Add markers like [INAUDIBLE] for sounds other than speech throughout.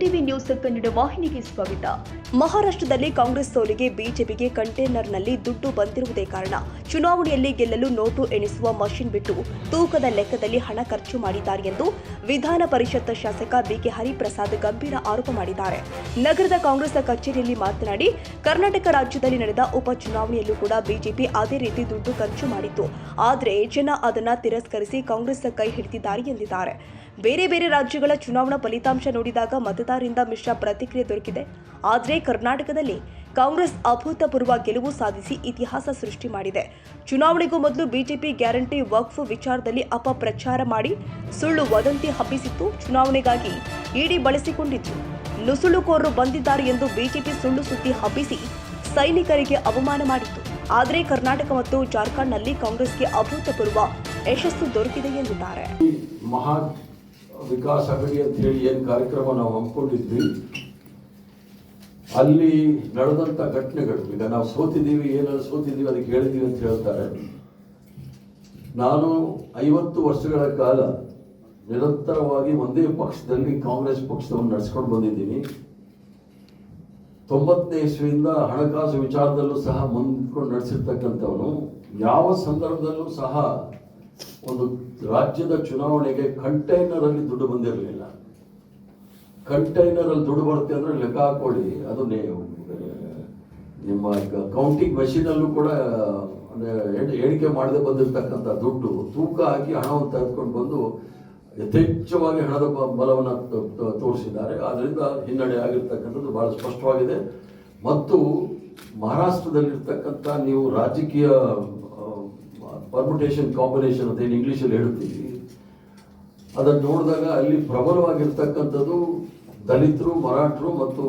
TV news Kannada ವಾಹಿನಿಗೆ ಸ್ವಾಗತ. ಮಹಾರಾಷ್ಟ್ರದಲ್ಲಿ ಕಾಂಗ್ರೆಸ್ ಸೋಲಿಗೆ ಬಿಜೆಪಿಗೆ ಕಂಟೈನರ್ನಲ್ಲಿ ದುಡ್ಡು ಬಂದಿರುವುದೇ ಕಾರಣ ಚುನಾವಣೆಯಲ್ಲಿ ಗೆಲ್ಲಲು ನೋಟು ಎಣಿಸುವ ಮಷಿನ್ ಬಿಟ್ಟು ತೂಕದ ಲೆಕ್ಕದಲ್ಲಿ ಹಣ ಖರ್ಚು ಮಾಡಿದ್ದಾರೆ ಎಂದು ವಿಧಾನ ಪರಿಷತ್ ಶಾಸಕ ಬಿಕೆ ಹರಿಪ್ರಸಾದ್ ಗಂಭೀರ ಆರೋಪ ಮಾಡಿದ್ದಾರೆ. ನಗರದ ಕಾಂಗ್ರೆಸ್ ಕಚೇರಿಯಲ್ಲಿ ಮಾತನಾಡಿ, ಕರ್ನಾಟಕ ರಾಜ್ಯದಲ್ಲಿ ನಡೆದ ಉಪಚುನಾವಣೆಯಲ್ಲೂ ಕೂಡ ಬಿಜೆಪಿ ಅದೇ ರೀತಿ ದುಡ್ಡು ಖರ್ಚು ಮಾಡಿತ್ತು. ಆದರೆ ಜನ ಅದನ್ನು ತಿರಸ್ಕರಿಸಿ ಕಾಂಗ್ರೆಸ್ ಕೈ ಹಿಡಿದಿದ್ದಾರೆ ಎಂದಿದ್ದಾರೆ. ಬೇರೆ ಬೇರೆ ರಾಜ್ಯಗಳ ಚುನಾವಣಾ ಫಲಿತಾಂಶ ನೋಡಿದಾಗ ಮತದಾರರಿಂದ ಮಿಶ್ರ ಪ್ರತಿಕ್ರಿಯೆ ದೊರಕಿದೆ. ಆದರೆ ಕರ್ನಾಟಕದಲ್ಲಿ ಕಾಂಗ್ರೆಸ್ ಅಭೂತಪೂರ್ವ ಗೆಲುವು ಸಾಧಿಸಿ ಇತಿಹಾಸ ಸೃಷ್ಟಿ ಮಾಡಿದೆ. ಚುನಾವಣೆಗೂ ಮೊದಲು ಬಿಜೆಪಿ ಗ್ಯಾರಂಟಿ ವಕ್ಫ್ ವಿಚಾರದಲ್ಲಿ ಅಪಪ್ರಚಾರ ಮಾಡಿ ಸುಳ್ಳು ವದಂತಿ ಹಬ್ಬಿಸಿತ್ತು. ಚುನಾವಣೆಗಾಗಿ ಇಡಿ ಬಳಸಿಕೊಂಡಿತ್ತು ನುಸುಳುಕೋರರು ಬಂದಿದ್ದಾರೆ ಎಂದು ಬಿಜೆಪಿ ಸುಳ್ಳು ಸುದ್ದಿ ಹಬ್ಬಿಸಿ ಸೈನಿಕರಿಗೆ ಅವಮಾನ ಮಾಡಿತ್ತು. ಆದರೆ ಕರ್ನಾಟಕ ಮತ್ತು ಜಾರ್ಖಂಡ್ನಲ್ಲಿ ಕಾಂಗ್ರೆಸ್ಗೆ ಅಭೂತಪೂರ್ವ ಯಶಸ್ಸು ದೊರಕಿದೆ ಎಂದಿದ್ದಾರೆ. ವಿಕಾಸ್ ಅಗಡಿ ಅಂತ ಹೇಳಿ ಏನು ಕಾರ್ಯಕ್ರಮ ನಾವು ಹಮ್ಮಿಕೊಂಡಿದ್ವಿ. ಅಲ್ಲಿ ನಡೆದಂಥ ಘಟನೆಗಳು, ಈಗ ನಾವು ಸೋತಿದ್ದೀವಿ ಏನಾದ್ರು ಸೋತಿದ್ದೀವಿ ಅದಕ್ಕೆ ಹೇಳಿದ್ದೀವಿ ಅಂತ ಹೇಳ್ತಾರೆ. ನಾನು ಐವತ್ತು ವರ್ಷಗಳ ಕಾಲ ನಿರಂತರವಾಗಿ ಒಂದೇ ಪಕ್ಷದಲ್ಲಿ ಕಾಂಗ್ರೆಸ್ ಪಕ್ಷವನ್ನು ನಡೆಸ್ಕೊಂಡು ಬಂದಿದ್ದೀನಿ. ತೊಂಬತ್ತನೇ ಇಸ್ವಿಯಿಂದ ಹಣಕಾಸು ವಿಚಾರದಲ್ಲೂ ಸಹ ಮುಂದ್ಕೊಂಡು ನಡೆಸಿರ್ತಕ್ಕಂಥವನು. ಯಾವ ಸಂದರ್ಭದಲ್ಲೂ ಸಹ ಒಂದು ರಾಜ್ಯದ ಚುನಾವಣೆಗೆ ಕಂಟೈನರ್ ಅಲ್ಲಿ ದುಡ್ಡು ಬಂದಿರಲಿಲ್ಲ. ಕಂಟೈನರ್ ಅಲ್ಲಿ ದುಡ್ಡು ಬರುತ್ತೆ ಅಂದ್ರೆ ಲೆಕ್ಕ ಹಾಕೊಳ್ಳಿ. ಅದು ನಿಮ್ಮ ಕೌಂಟಿಂಗ್ ಮೆಷಿನ್ ಅಲ್ಲೂ ಕೂಡ ಎಣಿಕೆ ಮಾಡದೆ ಬಂದಿರತಕ್ಕಂತ ದುಡ್ಡು, ತೂಕ ಹಾಕಿ ಹಣವನ್ನು ತೆಗೆದುಕೊಂಡು ಬಂದು ಯಥೇಚ್ಛವಾಗಿ ಹಣದ ಬಲವನ್ನು ತೋರಿಸಿದ್ದಾರೆ. ಅದರಿಂದ ಹಿನ್ನಡೆ ಆಗಿರ್ತಕ್ಕಂಥದ್ದು ಬಹಳ ಸ್ಪಷ್ಟವಾಗಿದೆ. ಮತ್ತು ಮಹಾರಾಷ್ಟ್ರದಲ್ಲಿರ್ತಕ್ಕಂಥ ನೀವು ರಾಜಕೀಯ ಪರ್ಮುಟೇಷನ್ ಕಾಂಬಿನೇಷನ್ ಅಂತ ಏನು ಇಂಗ್ಲೀಷಲ್ಲಿ ಹೇಳುತ್ತೀವಿ ಅದನ್ನು ನೋಡಿದಾಗ ಅಲ್ಲಿ ಪ್ರಬಲವಾಗಿರ್ತಕ್ಕಂಥದ್ದು ದಲಿತರು, ಮರಾಠರು ಮತ್ತು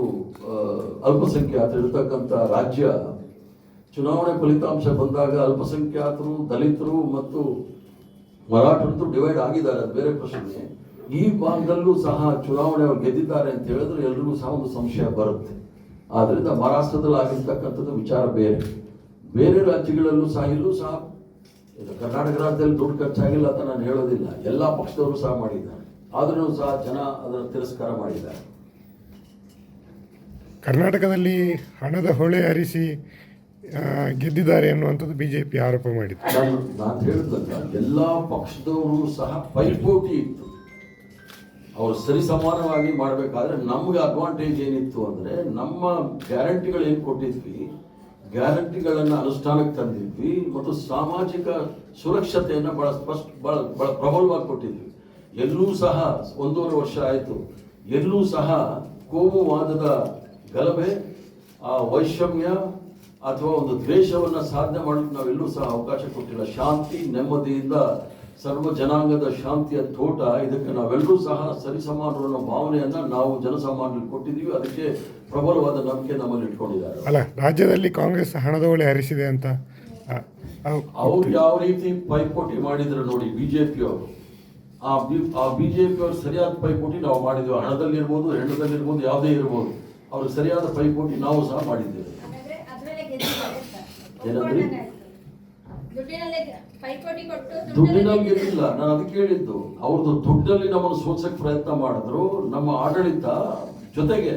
ಅಲ್ಪಸಂಖ್ಯಾತರು ಇರ್ತಕ್ಕಂಥ ರಾಜ್ಯ. ಚುನಾವಣೆ ಫಲಿತಾಂಶ ಬಂದಾಗ ಅಲ್ಪಸಂಖ್ಯಾತರು, ದಲಿತರು ಮತ್ತು ಮರಾಠರಂತೂ ಡಿವೈಡ್ ಆಗಿದ್ದಾರೆ. ಅದು ಬೇರೆ ಪ್ರಶ್ನೆ. ಈ ಭಾಗದಲ್ಲೂ ಸಹ ಚುನಾವಣೆ ಅವ್ರು ಗೆದ್ದಿದ್ದಾರೆ ಅಂತ ಹೇಳಿದ್ರೆ ಎಲ್ರಿಗೂ ಸಹ ಒಂದು ಸಂಶಯ ಬರುತ್ತೆ. ಆದ್ದರಿಂದ ಮಹಾರಾಷ್ಟ್ರದಲ್ಲಿ ಆಗಿರ್ತಕ್ಕಂಥದ್ದು ವಿಚಾರ ಬೇರೆ. ಬೇರೆ ರಾಜ್ಯಗಳಲ್ಲೂ ಸಹ, ಇಲ್ಲೂ ಸಹ ಇದು ಕರ್ನಾಟಕ ರಾಜ್ಯದಲ್ಲಿ ದುಡ್ಡು ಖರ್ಚಾಗಿಲ್ಲ ಅಂತ ನಾನು ಹೇಳೋದಿಲ್ಲ. ಎಲ್ಲ ಪಕ್ಷದವರು ಸಹ ಮಾಡಿದ್ದಾರೆ. ಆದರೂ ಸಹ ಜನ ಅದನ್ನು ತಿರಸ್ಕಾರ ಮಾಡಿದ್ದಾರೆ. ಕರ್ನಾಟಕದಲ್ಲಿ ಹಣದ ಹೊಳೆ ಹರಿಸಿ ಗೆದ್ದಿದ್ದಾರೆ ಅನ್ನುವಂಥದ್ದು ಬಿ ಜೆ ಪಿ ಆರೋಪ ಮಾಡಿದ್ದೆ. ನಾನು ನಾನು ಹೇಳಿದ್ದಂತ ಎಲ್ಲ ಪಕ್ಷದವರು ಸಹ ಪೈಪೋಟಿ ಇತ್ತು. ಅವರು ಸರಿ ಸಮಾನವಾಗಿ ಮಾಡಬೇಕಾದ್ರೆ ನಮ್ಗೆ ಅಡ್ವಾಂಟೇಜ್ ಏನಿತ್ತು ಅಂದರೆ ನಮ್ಮ ಗ್ಯಾರಂಟಿಗಳು ಏನು ಕೊಟ್ಟಿದ್ವಿ? ಗ್ಯಾರಂಟಿಗಳನ್ನು ಅನುಷ್ಠಾನಕ್ಕೆ ತಂದಿದ್ವಿ, ಮತ್ತು ಸಾಮಾಜಿಕ ಸುರಕ್ಷತೆಯನ್ನು ಬಹಳ ಸ್ಪಷ್ಟ, ಬಹಳ ಬಹಳ ಪ್ರಬಲವಾಗಿ ಕೊಟ್ಟಿದ್ವಿ. ಎಲ್ಲೂ ಸಹ, ಒಂದೂವರೆ ವರ್ಷ ಆಯಿತು, ಎಲ್ಲೂ ಸಹ ಕೋಮುವಾದದ ಗಲಭೆ, ಆ ವೈಷಮ್ಯ ಅಥವಾ ಒಂದು ದ್ವೇಷವನ್ನು ಸಾಧನೆ ಮಾಡಲಿಕ್ಕೆ ನಾವೆಲ್ಲೂ ಸಹ ಅವಕಾಶ ಕೊಟ್ಟಿಲ್ಲ. ಶಾಂತಿ, ನೆಮ್ಮದಿಯಿಂದ ಸರ್ವ ಜನಾಂಗದ ಶಾಂತಿಯ ತೋಟ. ಇದಕ್ಕೆ ನಾವೆಲ್ಲರೂ ಸಹ ಸರಿಸಮಾನರು ಅನ್ನೋ ಭಾವನೆಯನ್ನ ನಾವು ಜನಸಾಮಾನ್ಯರಿಗೆ ಕೊಟ್ಟಿದ್ದೀವಿ. ಅದಕ್ಕೆ ಪ್ರಬಲವಾದ ನಂಬಿಕೆ ನಮ್ಮಲ್ಲಿ ಇಟ್ಕೊಂಡಿದ್ದಾರೆ. ಅಲ್ಲ ರಾಜ್ಯದಲ್ಲಿ ಕಾಂಗ್ರೆಸ್ ಹಣದ ಹೊಳೆ ಹರಿಸಿದೆ ಅಂತ. ಅವ್ರು ಯಾವ ರೀತಿ ಪೈಪೋಟಿ ಮಾಡಿದ್ರು ನೋಡಿ ಬಿಜೆಪಿ ಅವರು ಆ ಬಿ ಆ ಬಿಜೆಪಿ ಅವರು ಸರಿಯಾದ ಪೈಪೋಟಿ ನಾವು ಮಾಡಿದ್ವಿ. ಹಣದಲ್ಲಿರ್ಬೋದು ಹೆಣ್ಣದಲ್ಲಿರ್ಬೋದು ಯಾವುದೇ ಇರ್ಬೋದು. ಅವರು ಸರಿಯಾದ ಪೈಪೋಟಿ ನಾವು ಸಹ ಮಾಡಿದ್ದೇವೆ. ಏನಂದ್ರಿ? ಒಪ್ಪಂದನ ಇರಲಿಲ್ಲ. ನಾನು ಅದಕ್ಕೆ ಹೇಳಿದ್ದು ಅವ್ರದ್ದು ದುಡ್ಡಲ್ಲಿ ನಮ್ಮನ್ನು ಸೋಲ್ಸಕ್ ಪ್ರಯತ್ನ ಮಾಡಿದ್ರು. ನಮ್ಮ ಆಡಳಿತ ಜೊತೆಗೆ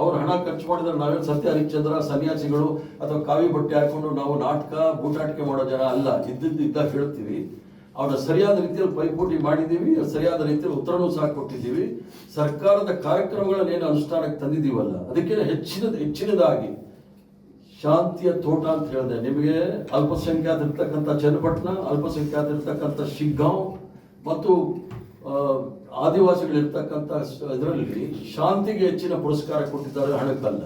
ಅವ್ರು ಹಣ ಖರ್ಚು ಮಾಡಿದ್ರೆ ನಾವೇ ಸತ್ಯ ಹರಿಶ್ಚಂದ್ರ ಸನ್ಯಾಸಿಗಳು ಅಥವಾ ಕಾವಿ ಬಟ್ಟೆ ಹಾಕೊಂಡು ನಾವು ನಾಟಕ ಬೂಟಾಟಿಕೆ ಮಾಡೋ ಜನ ಅಲ್ಲ. ಇದ್ದಿದ್ದು ಇದ್ದಾಗ ಹೇಳ್ತೀವಿ. ಅವ್ರನ್ನ ಸರಿಯಾದ ರೀತಿಯಲ್ಲಿ ಪೈಪೋಟಿ ಮಾಡಿದ್ದೀವಿ. ಸರಿಯಾದ ರೀತಿಯಲ್ಲಿ ಉತ್ತರನೂ ಸಹ ಕೊಟ್ಟಿದ್ದೀವಿ. ಸರ್ಕಾರದ ಕಾರ್ಯಕ್ರಮಗಳನ್ನ ಏನು ಅನುಷ್ಠಾನಕ್ಕೆ ತಂದಿದ್ದೀವಲ್ಲ ಅದಕ್ಕೆ ಹೆಚ್ಚಿನ ಹೆಚ್ಚಿನದಾಗಿ ಶಾಂತಿಯ ತೋಟ ಅಂತ ಹೇಳಿದೆ. ನಿಮಗೆ ಅಲ್ಪಸಂಖ್ಯಾತ ಇರ್ತಕ್ಕಂಥ ಚನ್ನಪಟ್ಟಣ ಅಲ್ಪಸಂಖ್ಯಾತ ಇರ್ತಕ್ಕಂಥ ಶಿಗ್ಗಾಂವ್ ಮತ್ತು ಆದಿವಾಸಿಗಳಿರ್ತಕ್ಕಂಥ ಇದರಲ್ಲಿ ಶಾಂತಿಗೆ ಹೆಚ್ಚಿನ ಪುರಸ್ಕಾರ ಕೊಟ್ಟಿದ್ದಾರೆ ಹಣಕ್ಕಲ್ಲ.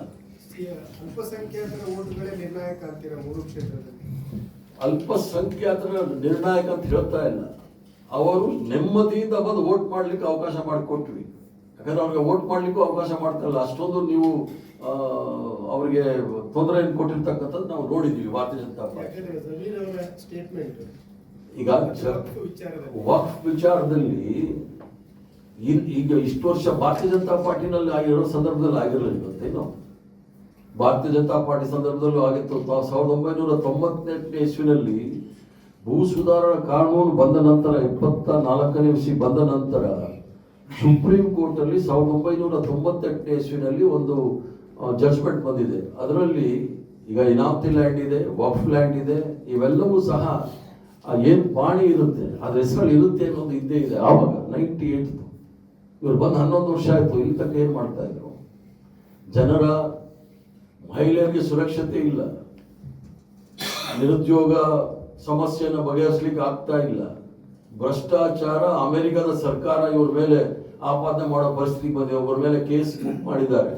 ಅಲ್ಪಸಂಖ್ಯಾತರ ಓಟುಗಳೇ ನಿರ್ಣಾಯಕ ಅಂತೀರ ಮೂರು ಕ್ಷೇತ್ರದಲ್ಲಿ. ಅಲ್ಪಸಂಖ್ಯಾತರ ನಿರ್ಣಾಯಕ ಅಂತ ಹೇಳ್ತಾ ಇಲ್ಲ. ಅವರು ನೆಮ್ಮದಿಯಿಂದ ಬಂದು ವೋಟ್ ಮಾಡ್ಲಿಕ್ಕೆ ಅವಕಾಶ ಮಾಡಿಕೊಟ್ವಿ. ಯಾಕಂದ್ರೆ ಅವ್ರಿಗೆ ವೋಟ್ ಮಾಡಲಿಕ್ಕೂ ಅವಕಾಶ ಮಾಡ್ತಾ ಇಲ್ಲ ಅಷ್ಟೊಂದು ನೀವು ಅವರಿಗೆ ತೊಂದರೆಯನ್ನು ಕೊಟ್ಟಿರ್ತಕ್ಕಂಥದ್ದು ನಾವು ನೋಡಿದ್ದೀವಿ ಭಾರತೀಯ ಜನತಾ ಪಾರ್ಟಿ. ಈಗ ವಕ್ಫ್ ವಿಚಾರದಲ್ಲಿ. ಈಗ ಇಷ್ಟು ವರ್ಷ ಭಾರತೀಯ ಜನತಾ ಪಾರ್ಟಿನಲ್ಲಿ ಆಗಿರೋ ಸಂದರ್ಭದಲ್ಲಿ ಆಗಿರಲಿಲ್ಲ ಏನು? ಭಾರತೀಯ ಜನತಾ ಪಾರ್ಟಿ ಸಂದರ್ಭದಲ್ಲೂ ಆಗಿತ್ತು. ಸಾವಿರದ ಒಂಬೈನೂರ ತೊಂಬತ್ತೆಂಟನೇ ಇಸ್ವಿನಲ್ಲಿ ಭೂ ಸುಧಾರಣಾ ಕಾನೂನು ಬಂದ ನಂತರ ಇಪ್ಪತ್ತ ನಾಲ್ಕನೇ ಇಸ್ವಿ ಬಂದ ನಂತರ ಸುಪ್ರೀಂ ಕೋರ್ಟ್ ಅಲ್ಲಿ ಸಾವಿರದ ಒಂಬೈನೂರ ತೊಂಬತ್ತೆಂಟನೇ ಇಸ್ವಿನಲ್ಲಿ ಒಂದು ಜಡ್ಜ್ಮೆಂಟ್ ಬಂದಿದೆ. ಅದರಲ್ಲಿ ಈಗ ಇನಾಪ್ತಿ ಲ್ಯಾಂಡ್ ಇದೆ, ವಫ್ ಲ್ಯಾಂಡ್ ಇದೆ, ಇವೆಲ್ಲವೂ ಸಹ ಏನು ಏನ್ ಪಾಣಿ ಇರುತ್ತೆ, ಅದ್ರ ಹೆಸರಲ್ಲಿ ಇರುತ್ತೆ ಅನ್ನೋದು ಇದ್ದೇ ಇದೆ. ಆವಾಗ ನೈಂಟಿ ಏಟ್ ಇವ್ರು ಬಂದು ಹನ್ನೊಂದು ವರ್ಷ ಆಯ್ತು, ಇಲ್ಲಿ ತನಕ ಏನ್ ಮಾಡ್ತಾ ಇದ್ರು? ಜನರ, ಮಹಿಳೆಯರಿಗೆ ಸುರಕ್ಷತೆ ಇಲ್ಲ. ನಿರುದ್ಯೋಗ ಸಮಸ್ಯೆಯನ್ನು ಬಗೆಹರಿಸಲಿಕ್ಕೆ ಆಗ್ತಾ ಇಲ್ಲ. ಭ್ರಷ್ಟಾಚಾರ ಅಮೆರಿಕದ ಸರ್ಕಾರ ಇವ್ರ ಮೇಲೆ ಆಪಾದನೆ ಮಾಡೋ ಪರಿಸ್ಥಿತಿ ಬಂದಿದೆ. ಒಬ್ಬರ ಮೇಲೆ ಕೇಸ್ ಬುಕ್ ಮಾಡಿದ್ದಾರೆ.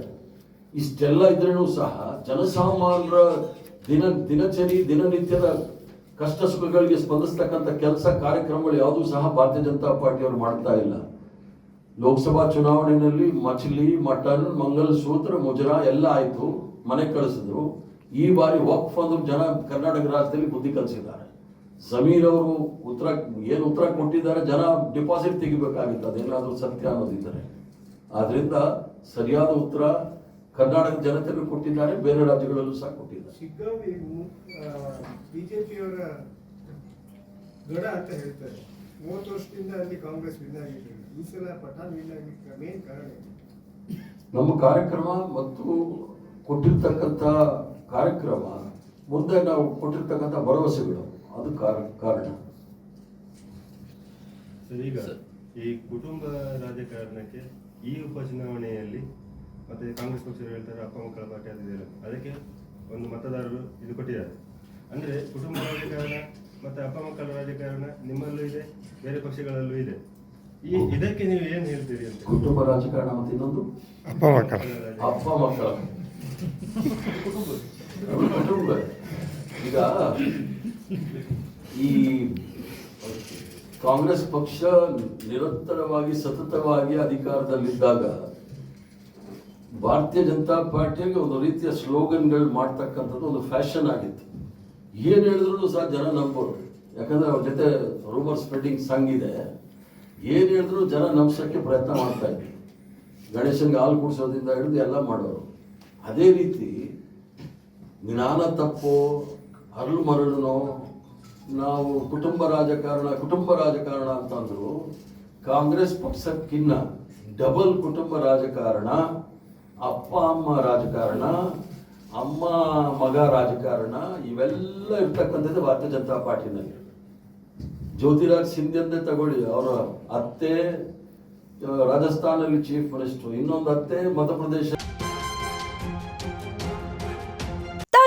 ಇಷ್ಟೆಲ್ಲ ಇದ್ರೂ ಸಹ ಜನಸಾಮಾನ್ಯರ ದಿನ, ದಿನಚರಿ, ದಿನನಿತ್ಯದ ಕಷ್ಟ ಸುಖಗಳಿಗೆ ಸ್ಪಂದಿಸ್ತಕ್ಕಂಥ ಕೆಲಸ ಕಾರ್ಯಕ್ರಮಗಳು ಯಾವುದೂ ಸಹ ಭಾರತೀಯ ಜನತಾ ಪಾರ್ಟಿಯವರು ಮಾಡ್ತಾ ಇಲ್ಲ. ಲೋಕಸಭಾ ಚುನಾವಣೆಯಲ್ಲಿ ಮಚ್ಲಿ, ಮಟನ್, ಮಂಗಲ್ ಸೂತ್ರ, ಮುಜರಾ ಎಲ್ಲ ಆಯಿತು. ಮನೆ ಕಳಿಸಿದ್ರು. ಈ ಬಾರಿ ವಕ್ಫ್ ಅಂದ್ರು ಜನ ಕರ್ನಾಟಕ ರಾಜ್ಯದಲ್ಲಿ ಬುದ್ಧಿ ಕಲಿಸಿದ್ದಾರೆ. ಸಮೀರ್ ಅವರು ಉತ್ತರ ಏನು ಉತ್ತರ ಕೊಟ್ಟಿದ್ದಾರೆ ಜನ ಡಿಪಾಸಿಟ್ ತೆಗಿಬೇಕಾಗಿತ್ತು. ಅದೇನಾದರೂ ಸತ್ಯ ಅನ್ನೋದಿದ್ದಾರೆ ಆದ್ರಿಂದ ಸರಿಯಾದ ಉತ್ತರ ಕರ್ನಾಟಕ ಜನತೆಗೂ ಕೊಟ್ಟಿದ್ದಾರೆ ಬೇರೆ ರಾಜ್ಯಗಳಲ್ಲೂ ಸಹ ಕೊಟ್ಟಿದ್ದಾರೆ. ಬಿಜೆಪಿಯವರ ಗಡ ಅಂತ ಹೇಳ್ತಾರೆ. ಮೂವತ್ತು ವರ್ಷದಿಂದ ಅಲ್ಲಿ ಕಾಂಗ್ರೆಸ್ ವಿನ್ ಈ ಸಲ ಪಠಾಣ್ ವಿನ್ ಆಗ್ಲಿಕ್ಕೆ ಮೇನ್ ಕಾರಣ ನಮ್ಮ ಕಾರ್ಯಕ್ರಮ ಮತ್ತು ಕೊಟ್ಟಿರ್ತಕ್ಕಂಥ ಕಾರ್ಯಕ್ರಮ ಮುಂದೆ ನಾವು ಕೊಟ್ಟಿರ್ತಕ್ಕಂಥ ಭರವಸೆಗಳು. ಅದು ಕಾರಣ ಕಾರಣ. ಸರ್ ಈಗ ಈ ಕುಟುಂಬ ರಾಜಕಾರಣಕ್ಕೆ ಈ ಉಪಚುನಾವಣೆಯಲ್ಲಿ ಮತ್ತೆ ಕಾಂಗ್ರೆಸ್ ಪಕ್ಷರು ಹೇಳ್ತಾರೆ ಅಪ್ಪ ಮಕ್ಕಳ ಪಾರ್ಟಿ ಅದಿದೆಯಲ್ಲ ಅದಕ್ಕೆ ಒಂದು ಮತದಾರರು ಇದು ಕೊಟ್ಟಿದ್ದಾರೆ. ಅಂದ್ರೆ ಕುಟುಂಬ ರಾಜಕಾರಣ ಮತ್ತೆ ಅಪ್ಪ ಮಕ್ಕಳ ರಾಜಕಾರಣ ನಿಮ್ಮಲ್ಲೂ ಇದೆ ಬೇರೆ ಪಕ್ಷಗಳಲ್ಲೂ ಇದೆ. ಈ ಇದಕ್ಕೆ ನೀವು ಏನ್ ಹೇಳ್ತೀರಿ ಅಂತ? ಕುಟುಂಬ ರಾಜಕಾರಣ ಮತ್ತೆ ಇನ್ನೊಂದು? ಅಪ್ಪ ಮಕ್ಕಳ ಅಪ್ಪ ಮಕ್ಕಳ [LAUGHS] ಕುಟುಂಬ. ಈಗ ಈ ಕಾಂಗ್ರೆಸ್ ಪಕ್ಷ ನಿರಂತರವಾಗಿ, ಸತತವಾಗಿ ಅಧಿಕಾರದಲ್ಲಿದ್ದಾಗ ಭಾರತೀಯ ಜನತಾ ಪಾರ್ಟಿಯಲ್ಲಿ ಒಂದು ರೀತಿಯ ಸ್ಲೋಗನ್ಗಳು ಮಾಡ್ತಕ್ಕಂಥದ್ದು ಒಂದು ಫ್ಯಾಷನ್ ಆಗಿತ್ತು. ಏನು ಹೇಳಿದ್ರು ಸಹ ಜನ ನಂಬೋರು ಯಾಕಂದ್ರೆ ಅವ್ರ ಜೊತೆ ರೂಮರ್ ಸ್ಪ್ರೆಡಿಂಗ್ ಸಂಘ ಇದೆ. ಏನ್ ಹೇಳಿದ್ರು ಜನ ನಂಬಿಸೋಕ್ಕೆ ಪ್ರಯತ್ನ ಮಾಡ್ತಾ ಇದ್ರು. ಗಣೇಶನ್ಗೆ ಹಾಲು ಕುಡಿಸೋದ್ರಿಂದ ಹಿಡಿದು ಎಲ್ಲ ಮಾಡೋರು ಅದೇ ರೀತಿ ಜ್ಞಾನ ತಪ್ಪು ಅರಳು ಮರಳುನೋ ನಾವು ಕುಟುಂಬ ರಾಜಕಾರಣ ಕುಟುಂಬ ರಾಜಕಾರಣ ಅಂತಂದ್ರು. ಕಾಂಗ್ರೆಸ್ ಪಕ್ಷಕ್ಕಿನ್ನ ಡಬಲ್ ಕುಟುಂಬ ರಾಜಕಾರಣ, ಅಪ್ಪ, ಅಮ್ಮ ರಾಜಕಾರಣ, ಅಮ್ಮ, ಮಗ ರಾಜಕಾರಣ, ಇವೆಲ್ಲ ಇರ್ತಕ್ಕಂಥದ್ದು ಭಾರತೀಯ ಜನತಾ ಪಾರ್ಟಿನಲ್ಲಿ. ಜ್ಯೋತಿರಾಜ್ ಸಿಂಧ್ಯಂದೇ ತಗೊಳ್ಳಿ, ಅವರ ಅತ್ತೆ ರಾಜಸ್ಥಾನಲ್ಲಿ ಚೀಫ್ ಮಿನಿಸ್ಟರ್ ಇನ್ನೊಂದು ಅತ್ತೆ, ಮಧ್ಯಪ್ರದೇಶ